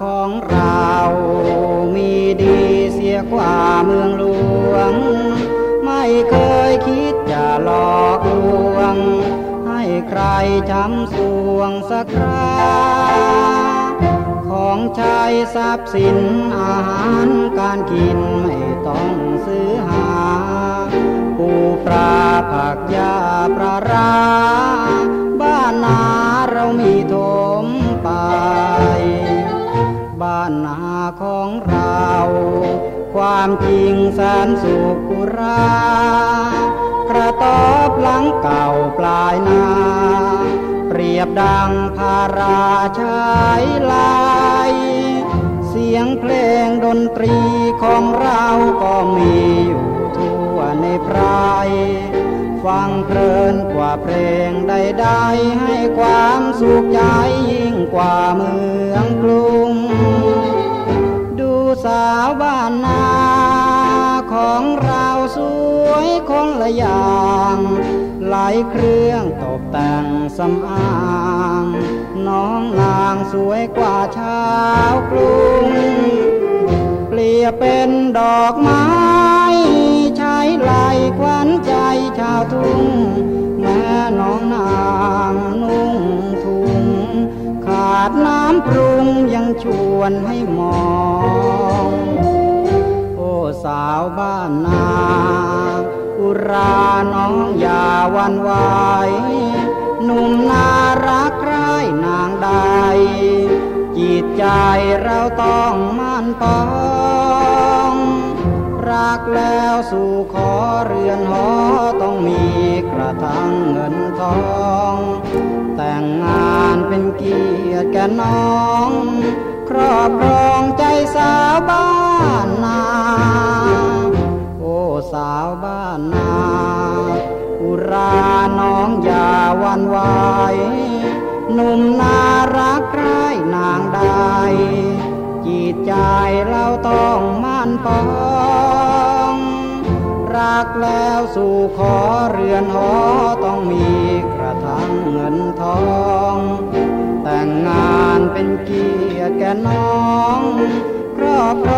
ของเรามีดีเสียกว่าเมืองหลวง ไม่เคยคิดจะหลอกลวง ให้ใครช้ำสวงสักคราของใช้ทรัพย์สินอาหารการกินไม่ต้องซื้อหา ปูปลาผักยาปลารา ความจริงแสนสุขุรา กระตอบหลังเก่าปลายนา เปรียบดังพาราชายลาย เสียงเพลงดนตรีของเราก็มีอยู่ทั่วในไพรายฟังเพลินกว่าเพลงใดๆให้ความสุขใจ สวยคนละอย่าง หลายเครื่องตกแต่งสำอาง น้องนางสวยกว่าชาวกรุง เปรียเป็นดอกไม้ ใช้ไหลควันใจชาวทุ่ง แม่น้องนางนุ่งทุงขาดน้ำปรุงยังชวนให้มองโอ้สาวบ้านนา ราน้องอย่าวันไหวหนุ่มน่ารักใครนางใด จิตใจเราต้องมั่นปอง รักแล้วสู่ขอเรือนหอต้องมีกระทั่งเงินทอง แต่งงานเป็นเกียรติแก่น้อง ครอบครองใจสาวบ้าน นไหวหนุ่มน่ารักใครนางใดจิตใจเราต้องมั่นปอง รักแล้วสู่ขอเรือนหอต้องมีกระทั่งเงินทอง แต่งงานเป็นเกียรติแก่น้องครอบครองใจสาว